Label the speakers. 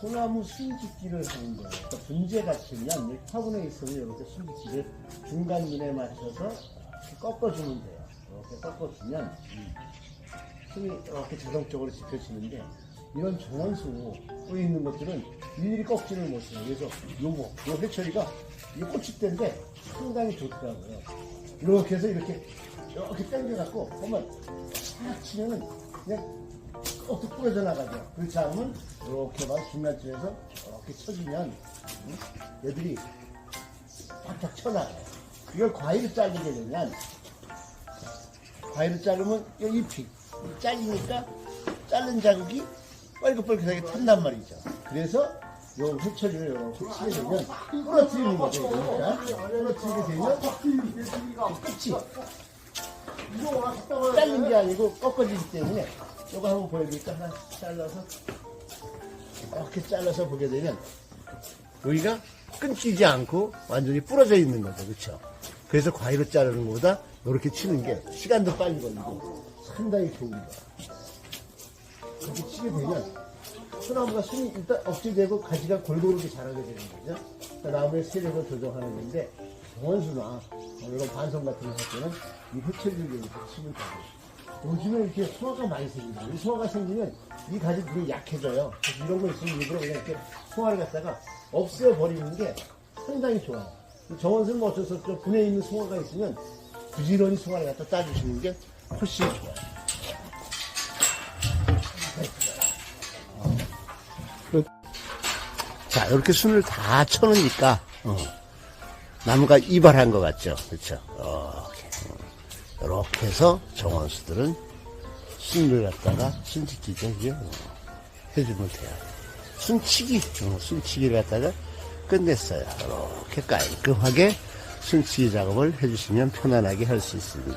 Speaker 1: 소나무 순짓기를 하는 거예요. 그러니까 분재가 치면 이 화분에 있으면 이렇게 순짓기를 중간면에 맞춰서 이렇게 꺾어주면 돼요. 이렇게 꺾어주면 음, 숨이 이렇게 자동적으로 지켜지는데 이런 정원수 뿌리 있는 것들은 일일이 꺾지를 못해요. 그래서 요거, 요 회처리가 이 때인데 상당히 좋더라고요. 이렇게 해서 이렇게 이렇게 당겨갖고 보면 싹 치면은 그냥 꺾 부러져 나가죠. 그렇지 않으면 이렇게 막 중간쯤에서 이렇게 쳐주면 응? 얘들이 팍팍 쳐나가요. 이걸 과일을 자르게 되면 과일을 자르면 이 잎이 잘리니까 자른 자국이 뻘긋뻘긋하게 탄단 말이죠. 그래서 요 회초리를 이렇게 치게 되면 부러뜨리는 거죠. 그러니까 부러뜨리게 되면 끝이 자른 게 아니고 꺾어지기 때문에 이거 한번 보여드릴까? 하나 잘라서 이렇게 잘라서 보게 되면 여기가 끊기지 않고 완전히 부러져 있는 거죠. 그렇죠? 그래서 과일을 자르는 것보다 이렇게 치는 게 시간도 빨리 걸리고 상당히 좋은 거야. 그렇게 치게 되면 소나무가 숨이 일단 억제되고 가지가 골고루 이렇게 자라게 되는 거죠. 그러니까 나무의 세력을 조정하는 건데 정원수나 이런 반성 같은 거 할 때는 이 회초리를 이렇게 치면 되고 요 즘에 이렇게 소화가 많이 생기죠. 이 소화가 생기면 이 가지 되게 약해져요. 그래서 이런 거 있으면 일부러 그냥 이렇게 소화를 갖다가 없애버리는 게 상당히 좋아요. 이 정원수는 뭐 어쩔 수 없죠. 분에 있는 소화가 있으면 부지런히 소화를 갖다 따주시는 게 훨씬 좋아요. 자, 이렇게 순을 다 쳐놓으니까, 어, 나무가 이발한 것 같죠? 그렇죠? 이렇게. 이렇게 해서 정원수들은 순을 갖다가 순치기죠. 어, 해주면 돼요. 순치기, 어, 순치기를 갖다가 끝냈어요. 이렇게 깔끔하게 순치기 작업을 해주시면 편안하게 할 수 있습니다.